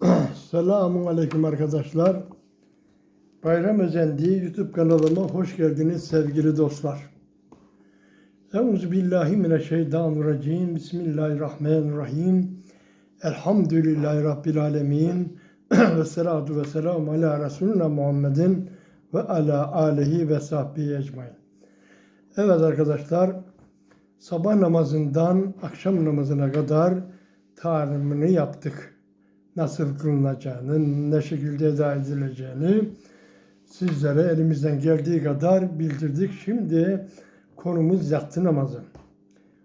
Selamun Aleyküm arkadaşlar. Bayram Özendi YouTube kanalıma hoş geldiniz sevgili dostlar. Euzu billahi mineşşeytanirracim. Bismillahirrahmanirrahim. Elhamdülillahi Rabbil alemin. ve salatu ve selamu ala Resulüne Muhammedin ve ala alihi ve sahbihi ecmain. Evet arkadaşlar, sabah namazından akşam namazına kadar talimini yaptık. Nasıl kılınacağını, ne şekilde eda edileceğini sizlere elimizden geldiği kadar bildirdik. Şimdi konumuz yatsı namazı.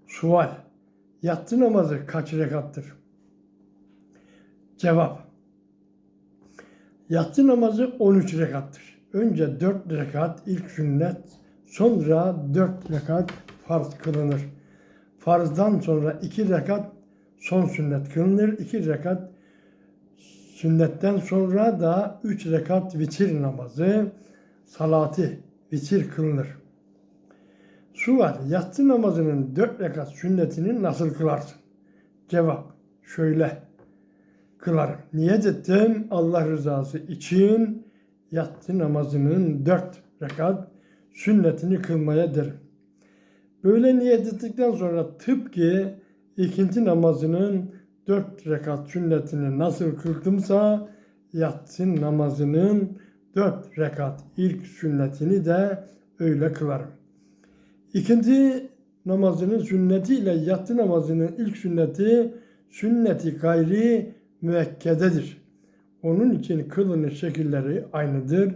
Sual. Yatsı namazı kaç rekattır? Cevap. Yatsı namazı 13 rekattır. Önce 4 rekat ilk sünnet, sonra 4 rekat farz kılınır. Farzdan sonra 2 rekat son sünnet kılınır. 2 rekat sünnetten sonra da 3 rekat vitir namazı, salati, vitir kılınır. Sual, yatsı namazının 4 rekat sünnetini nasıl kılarsın? Cevap, şöyle kılarım. Niyet ettim Allah rızası için yatsı namazının 4 rekat sünnetini kılmaya derim. Böyle niyet ettikten sonra tıpkı ikinci namazının dört rekat sünnetini nasıl kıldımsa yatsı namazının dört rekat ilk sünnetini de öyle kılarım. İkinci namazının sünneti ile yatsı namazının ilk sünneti sünneti gayri müekkededir. Onun için kılınış şekilleri aynıdır.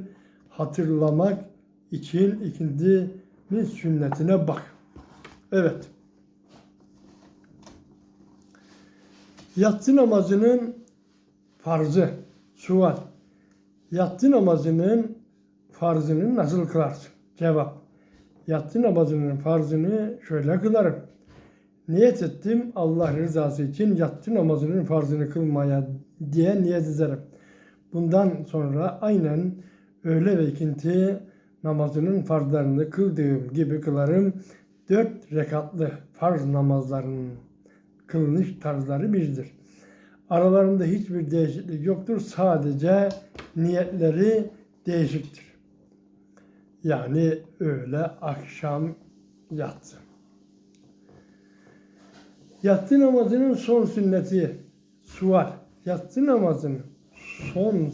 Hatırlamak için ikindinin sünnetine bak. Evet. Yatsı namazının farzı. Sual. Yatsı namazının farzını nasıl kılarsın? Cevap. Yatsı namazının farzını şöyle kılarım. Niyet ettim Allah rızası için yatsı namazının farzını kılmaya diye niyet ederim. Bundan sonra aynen öğle ve ikinti namazının farzlarını kıldığım gibi kılarım. Dört rekatlı farz namazlarının kılınış tarzları birdir. Aralarında hiçbir değişiklik yoktur. Sadece niyetleri değişiktir. Yani öğle, akşam, yatsı. Yatsı namazının son sünneti sual. Yatsı namazının son e,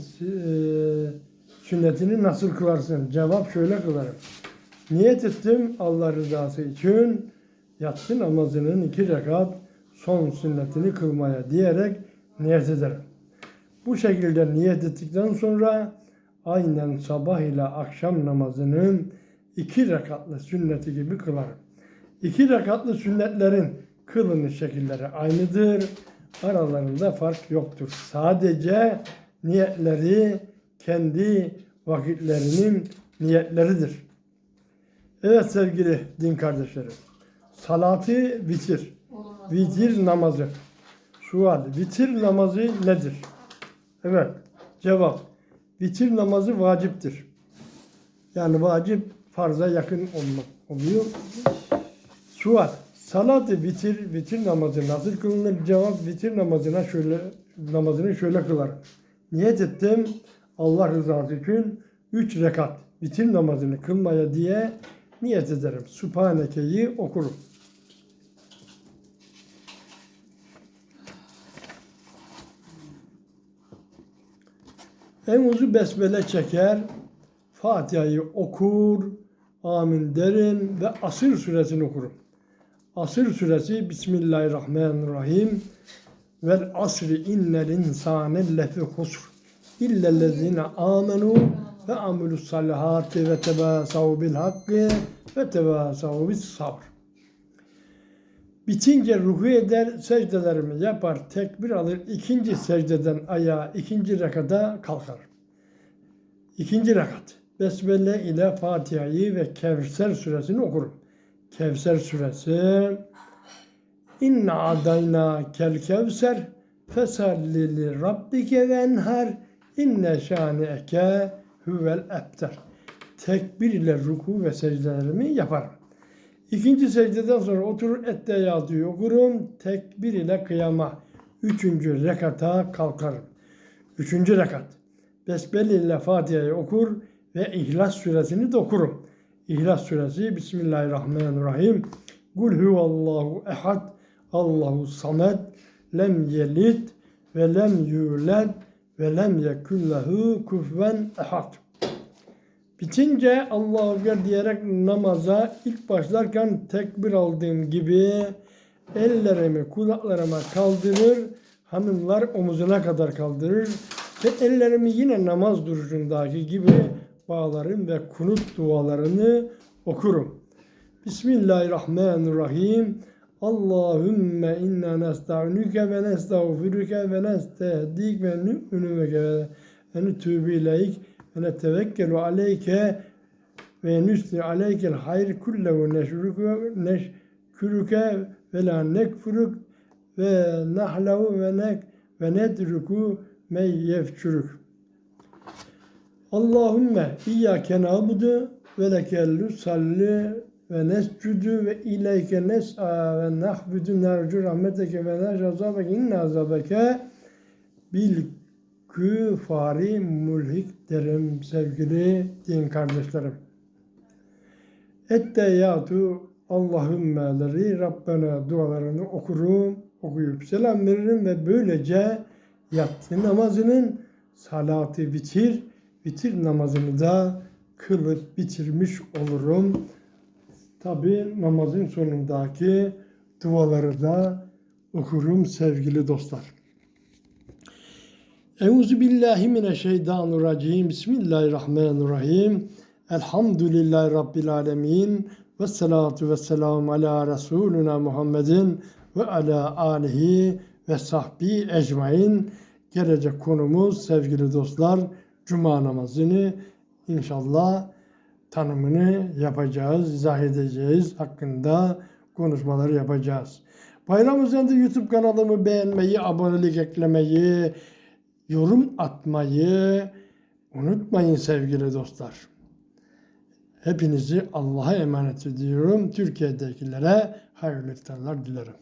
sünnetini nasıl kılarsın? Cevap şöyle kılarım. Niyet ettim Allah rızası için yatsı namazının iki rekat son sünnetini kılmaya diyerek niyet ederim. Bu şekilde niyet ettikten sonra aynen sabah ile akşam namazının iki rekatlı sünneti gibi kılarım. İki rekatlı sünnetlerin kılınış şekilleri aynıdır. Aralarında fark yoktur. Sadece niyetleri kendi vakitlerinin niyetleridir. Evet sevgili din kardeşlerim. Salatı vitir. Vitir namazı. Sual. Vitir namazı nedir? Evet. Cevap. Vitir namazı vaciptir. Yani vacip farza yakın olmak oluyor. Sual. Salat-ı vitir, vitir namazı nasıl kılınır? Cevap vitir namazına şöyle namazını şöyle kılar. Niyet ettim Allah rızası için üç rekat vitir namazını kılmaya diye niyet ederim. Subhaneke'yi okurum. En uzu besmele çeker, Fatiha'yı okur, amin derim ve Asır suresini okurum. Asır suresi Bismillahirrahmanirrahim. Vel asri innel insane lefi husr. İllellezine amenu ve amilü salihati ve tebasav bil hakkı ve tebasav bis sabr. Bitince ruku eder, secdelerimi yapar, tekbir alır, ikinci secdeden ayağa, ikinci rekata kalkar. İkinci rekat. Besmele ile Fatiha'yı ve Kevser suresini okurum. Kevser suresi İnna adayna kel kevser fesalli li rabbike ve enhar inne şaneke huvel ebter. Tekbir ile ruku ve secdelerimi yaparım. İkinci secdeden sonra oturur etteyatı okurum. Tekbir ile kıyama. Üçüncü rekata kalkarım. Üçüncü rekat. Besbelli ile Fatiha'yı okur ve İhlas suresini de okurum. İhlas suresi Bismillahirrahmanirrahim. Kul huvallahu ehad. Allahu samed. Lem yelid ve lem yulad ve lem yekun lehu kufuven ehad. Bitince Allahu Ekber diyerek namaza ilk başlarken tekbir aldığım gibi ellerimi kulaklarıma kaldırır, hanımlar omuzuna kadar kaldırır ve ellerimi yine namaz duruşundaki gibi bağlarım ve kunut dualarını okurum. Bismillahirrahmanirrahim. Allahümme inna nesta'unuke ve nestağfiruke ve nestehdik ve nü'minu beke ve nütübü ileyk ve netevekkelu aleyke ve nüsli aleykel hayr kullehu neşkürüke ve la nekfuruk ve nahlehu ve nek ve nedruku men yefçürük. Allahümme iyyâke na'budu ve lekel salli ve nescudu ve ileyke nes'a ve nahbudu nercu rahmeteke ve nercu azabeke inne azabeke bil küfari mulhik derim sevgili din kardeşlerim. Etteyatu Allahümmeleri Rabbena dualarını okurum, okuyup selam veririm ve böylece yatsı namazının salatı bitir, bitir namazını da kılıp bitirmiş olurum. Tabi namazın sonundaki duaları da okurum sevgili dostlar. Euzu billahi mineşşeytanirracim. Bismillahirrahmanirrahim. Elhamdülillahi rabbil alamin. Ve salatu ve selamu ala Resuluna Muhammedin ve ala alihi ve sahbi ecmain. Gelecek konumuz sevgili dostlar Cuma namazını inşallah tanımını yapacağız, izah edeceğiz, hakkında konuşmaları yapacağız. Bayram üzerinde YouTube kanalımı beğenmeyi, abonelik eklemeyi, yorum atmayı unutmayın sevgili dostlar. Hepinizi Allah'a emanet ediyorum. Türkiye'dekilere hayırlı iftarlar dilerim.